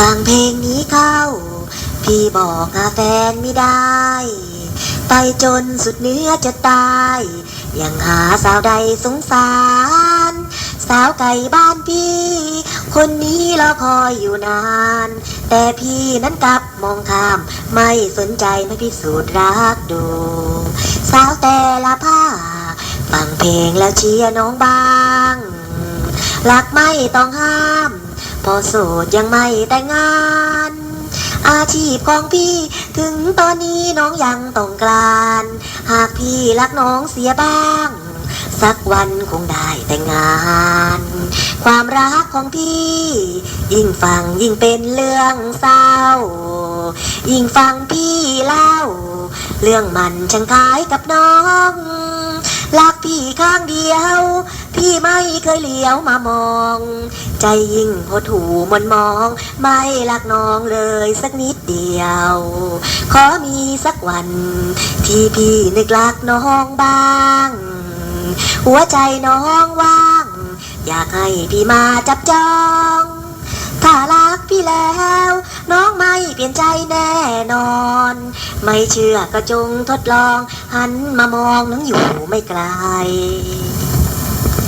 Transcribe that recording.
ฟังเพลงนี้เข้า พี่บอกหาแฟนไม่ได้ ไปจนสุดเนื้อจะตาย ยังหาสาวใดสงสาร สาวไก่บ้านพี่ คนนี้รอคอยอยู่นาน แต่พี่นั้นกลับมองข้าม ไม่สนใจไม่พิสูจน์รักดู สาวแต่ละภาฟังเพลงแล้วเชียร์น้องบ้าง รักไม่ต้องห้าม พอโสดยังไม่แต่งงาน อาชีพของพี่ถึงตอนนี้น้องยังต้องการหากพี่รักน้องเสียบ้าง สักวันคงได้แต่งงาน ความรักของพี่ ยิ่งฟังยิ่งเป็นเรื่องเศร้า ยิ่งฟังพี่เล่า เรื่องมันช่างคล้ายกับน้อง รักพี่ข้างเดียว พี่ไม่เคยเลี้ยวมามอง ใจยิ่งหดหูมันมอง ไม่รักน้องเลยสักนิดเดียว ขอมีสักวัน ที่พี่นึกรักน้องบ้าง หัวใจน้องว่าง อยากให้พี่มาจับจองถ้ารักพี่แล้ว น้องไม่เปลี่ยนใจแน่นอน ไม่เชื่อก็จงทดลอง หันมามองน้องอยู่ไม่ไกล